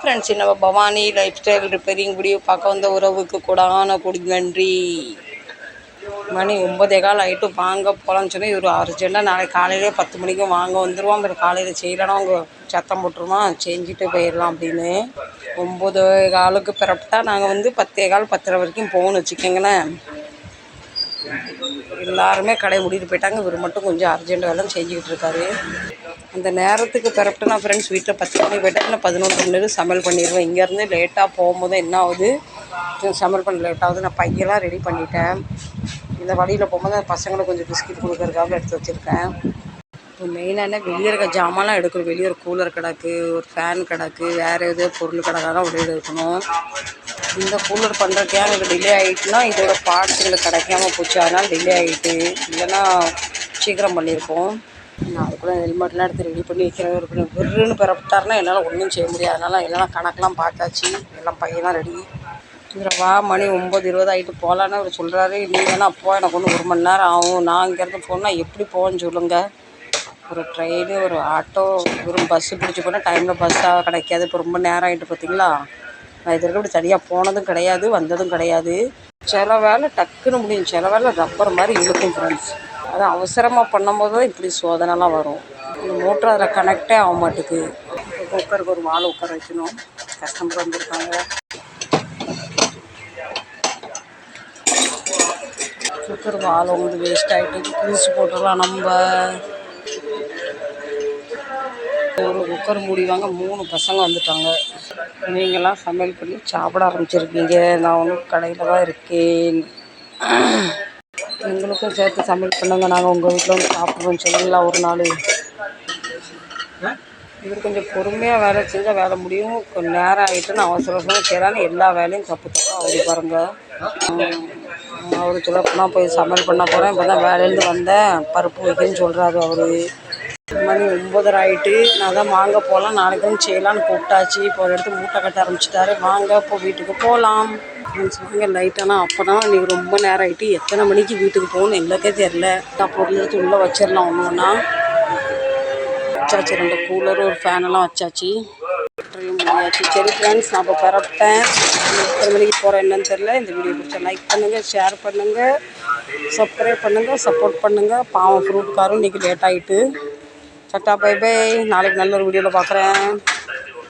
Friends நம்ம Bhavani life style repairing video பார்க்க வந்த உறவுக்கு கூடான கொடி நன்றி. மணி ஒன்பதே கால் ஆகிட்டு வாங்க போகலான்னு சொன்னால் இவர் அர்ஜென்ட்டாக நாளைக்கு காலையிலே பத்து மணிக்கு வாங்க வந்துடுவோம் அப்புறம் காலையில் செய்யலைன்னா அவங்க சத்தம் போட்டுருவோம் செஞ்சுட்டு போயிடலாம் அப்படின்னு. ஒம்பது காலுக்கு பிறப்பிட்டா நாங்கள் வந்து பத்தே கால் பத்தரை வரைக்கும் போகணும் வச்சுக்கோங்களேன். எல்லாருமே கடையை மூடிட்டு போயிட்டாங்க. இவர் மட்டும் கொஞ்சம் அர்ஜென்ட் வேலை செஞ்சுக்கிட்டு இருக்காரு. அந்த நேரத்துக்கு பிறப்பிட்டு நான் ஃப்ரெண்ட்ஸ் வீட்டில் பத்து மணிக்கு போய்ட்டு நான் பதினொன்று மணி சமையல் பண்ணிடுவேன் இங்கேருந்து லேட்டாக போகும்போது என்ன ஆகுது? சமையல் பண்ண லேட்டாகுது நான் பையெல்லாம் ரெடி பண்ணிட்டேன். இந்த வழியில் போகும்போது அந்த பசங்களுக்கு கொஞ்சம் பிஸ்கட் கொடுக்கறதுக்காக எடுத்து வச்சுருக்கேன். இப்போ மெயினான வெளியே இருக்க ஜாமான்லாம் எடுக்கணும். வெளியே ஒரு கூலர் கிடக்கு ஒரு ஃபேன் கிடக்கு வேறு எது பொருள் கிடக்காதான் வெளியே எடுக்கணும். இந்த கூலர் பண்ணுறதுக்கே எனக்கு டிலே ஆகிட்டுனா இதோட பார்ட்ஸ் எங்களுக்கு கிடைக்காம போச்சு. அதனால் டிலே ஆகிட்டு இல்லைன்னா சீக்கிரம் பண்ணியிருக்கோம் நான் அதுக்குள்ளே ஹெல்மெட்லாம் எடுத்து ரெடி பண்ணி வைக்கிறேன். ஒரு பண்ணி விருன்னு பிறப்பிட்டாருன்னா என்னால் ஒன்றும் செய்ய முடியாது. அதனால் எல்லாம் கணக்கெலாம் பார்த்தாச்சு. எல்லாம் பையன்லாம் ரெடி இதில் வா மணி ஒம்பது இருபது ஆகிட்டு போகலான்னு அவர் சொல்கிறாரு நீ வேணா அப்போ எனக்கு ஒன்று ஒரு மணி நேரம் ஆகும். நான் இங்கேருந்து போனால் எப்படி போகணும்னு சொல்லுங்கள் ஒரு ட்ரெயின் ஒரு ஆட்டோ வெறும் பஸ்ஸு பிடிச்சி போனால் டைமில் பஸ்ஸாக கிடைக்காது. இப்போ ரொம்ப நேரம் ஆகிட்டு பார்த்தீங்களா நான் இது வரைக்கும் இப்படி தனியாக போனதும் கிடையாது வந்ததும் கிடையாது. சில வேலை டக்குன்னு முடியும். சில வேலை ரப்பர் மாதிரி இழுக்கும் ஃப்ரெண்ட்ஸ் அது அவசரமாக பண்ணும்போது தான் இப்படி சோதனைலாம் வரும். இந்த மோட்ரு அதில் கனெக்டே ஆக மாட்டேங்குது குக்கருக்கு ஒரு மாலை உட்கார வைக்கணும். கஸ்டமர் வந்திருக்காங்க. குக்கர் வாழை வந்து வேஸ்ட் ஆகிட்டு புதுசு போட்டுடலாம் நம்ம. ஒரு குக்கர் மூடிவாங்க மூணு பசங்க வந்துட்டாங்க. நீங்களாம் சமையல் பண்ணி சாப்பிட ஆரம்பிச்சிருக்கீங்க. நான் ஒன்றும் கடையில் தான் இருக்கேன். எங்களுக்கும் சேர்த்து சமையல் பண்ணுங்க. நாங்கள் உங்கள் வீட்டில் வந்து சாப்பிட்றோம் சொல்லுங்களா ஒரு நாள். இவர் கொஞ்சம் பொறுமையாக வேலை செஞ்சால் வேலை முடியும். கொஞ்சம் நேரம் ஆகிட்டுன்னு அவசர அவசரம் செய்கிறான்னு எல்லா வேலையும் தப்பு தப்பாக அவரு பாருங்க. அவரு சொல்ல போனால் போய் சமையல் பண்ண போகிறேன் இப்போ தான் வேலையிலேருந்து வந்தேன். பருப்பு வைக்கணும்னு சொல்கிறாரு அவர். மணி ஒம்பதரை ஆகிட்டு நான் தான் வாங்க போகலாம் நாளைக்கு செய்யலான்னு கூப்பிட்டாச்சு. இப்போ ஒரு இடத்துல மூட்டை கட்ட ஆரம்பிச்சிட்டாரு. வாங்க இப்போ வீட்டுக்கு போகலாம் ஃப்ரெண்ட்ஸ் வாங்க லைட்டானா அப்போ தான் இன்றைக்கி ரொம்ப நேரம் ஆகிட்டு எத்தனை மணிக்கு வீட்டுக்கு போகணும்னு எங்களுக்கே தெரில நான் பொருள் எடுத்து உள்ளே வச்சிடலாம் ஒன்று ஒன்றா வச்சாச்சு ரெண்டு கூலர் ஒரு ஃபேனெல்லாம் வச்சாச்சு. முடியாச்சு. சரி ஃப்ரெண்ட்ஸ் நான் இப்போ பிறப்பேன் எத்தனை மணிக்கு போகிறேன் என்னன்னு தெரில இந்த வீடியோ பிடிச்ச லைக் பண்ணுங்கள் ஷேர் பண்ணுங்கள் சப்ஸ்கிரைப் பண்ணுங்கள் சப்போர்ட் பண்ணுங்கள் பாவம் ஃப்ரூட் காரும் இன்றைக்கி லேட் ஆகிட்டு சட்டா பை பை நாளைக்கு நல்ல ஒரு வீடியோவில் பார்க்குறேன்